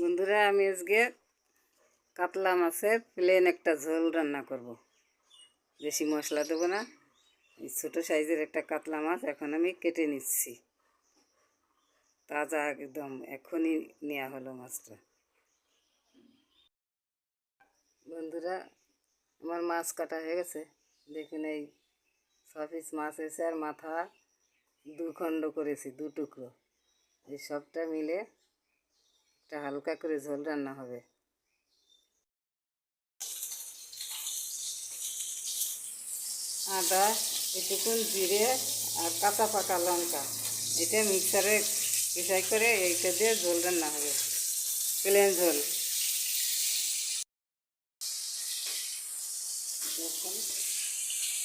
বন্ধুরা, আমি আজকে কাতলা মাছের প্লেন একটা ঝোল রান্না করব। বেশি মশলা দেবো না। এই ছোটো সাইজের একটা কাতলা মাছ এখন আমি কেটে নিচ্ছি। তাজা একদম এখনই নেওয়া হলো মাছটা। বন্ধুরা, আমার মাছ কাটা হয়ে গেছে। দেখুন এই ছ পিস মাছ এসে আর মাথা দু খণ্ড করেছি, দু টুকরো। এই সবটা মিলে একটা হালকা করে ঝোল রান্না হবে। আদা, এটুকুন জিরে আর কাঁচা পাকা লঙ্কা। এটা মিক্সারে পিসাই করে এইটা দিয়ে ঝোল রান্না হবে। প্লেন ঝোল।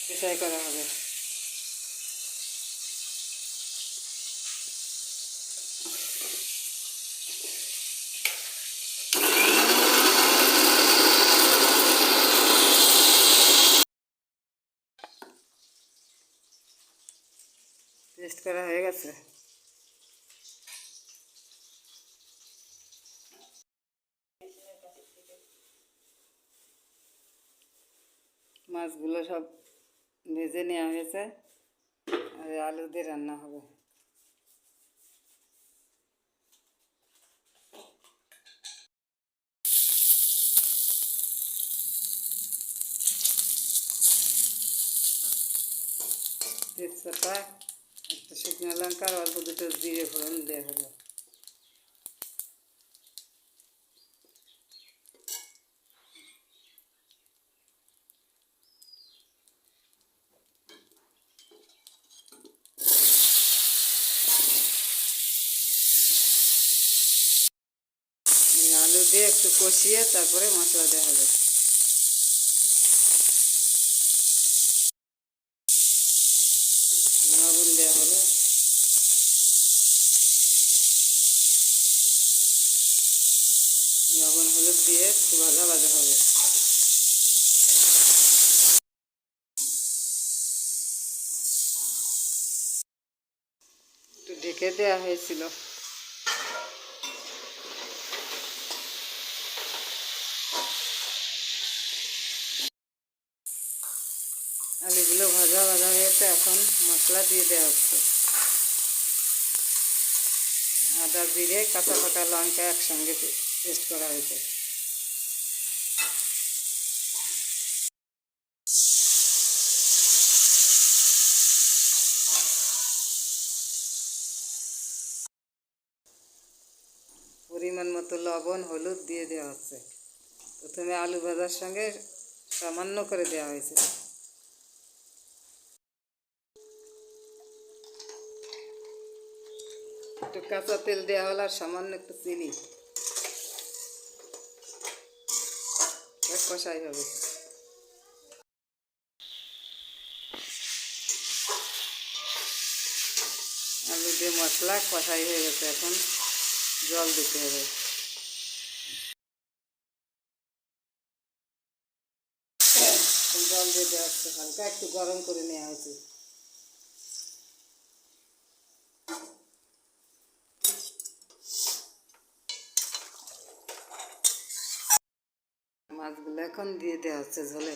পিসাই করা হবে। পেস্ট করা হয়ে গেছে মাছগুলো সব ভেজে নেওয়া হয়েছে আর আলু দিয়ে রান্না হবে তেজপাতা একটা শুকনো লঙ্কা অল্প দুটো জিরে ফোড়ন দেওয়া হলো। আলু দিয়ে একটু কষিয়ে তারপরে মশলা দেওয়া হবে। লবণ, হলুদ দিয়ে একটু ভাজা ভাজা হবে। একটু ঢেকে দেওয়া হয়েছিল। আলুগুলো ভাজা ভাজা হয়েছে, এখন মশলা দিয়ে দেওয়া হচ্ছে। আদা, জিরে, কাঁচা পাকা লঙ্কা একসঙ্গে পেস্ট করা হয়েছে। পরিমাণ মতো লবণ, হলুদ দিয়ে দেওয়া হচ্ছে। প্রথমে আলু ভাজার সঙ্গে সামান্য করে দেওয়া হয়েছে। একটু কাঁচা তেল দেওয়া হলো আর সামান্য একটু চিনি। কষাই হবে আলু দিয়ে মশলা কষাই হয়ে গেছে এখন জল দিতে হবে জল দিয়ে দেওয়া হচ্ছে হালকা একটু গরম করে নেওয়া হয়েছে এখন দিয়ে দেওয়া হচ্ছে ঝোলে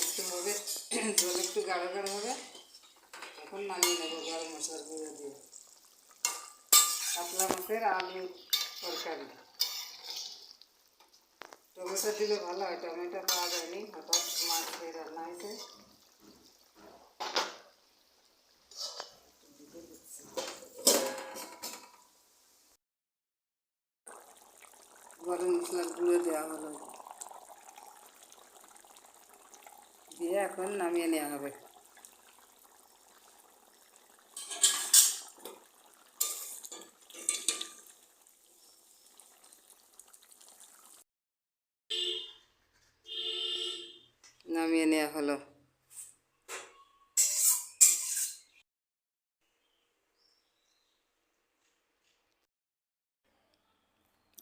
একটু হবে ঝোল একটু গাঢ় গাঢ় হবে এখন নামিয়ে নেব গরম মশলার গুঁড়ো দিয়ে। কাতলা মাছের আলু তরকারি। টমেটো দিলে ভালো হয়, টমেটো পাওয়া যায়নি, হঠাৎ মাছ দিয়ে রান্না হয়েছে। গরম মশলার গুঁড়ো দেওয়া হলো। দিয়ে এখন নামিয়ে নেওয়া হবে। নামিয়ে নেওয়া হলো।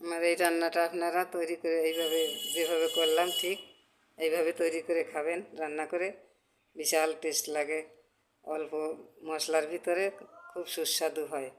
আমার এই রান্নাটা আপনারা তৈরি করে এইভাবে যেভাবে করলাম ঠিক এইভাবে তৈরি করে খাবেন, রান্না করে। বিশাল টেস্ট লাগে। অল্প মশলার ভিতরে খুব সুস্বাদু হয়।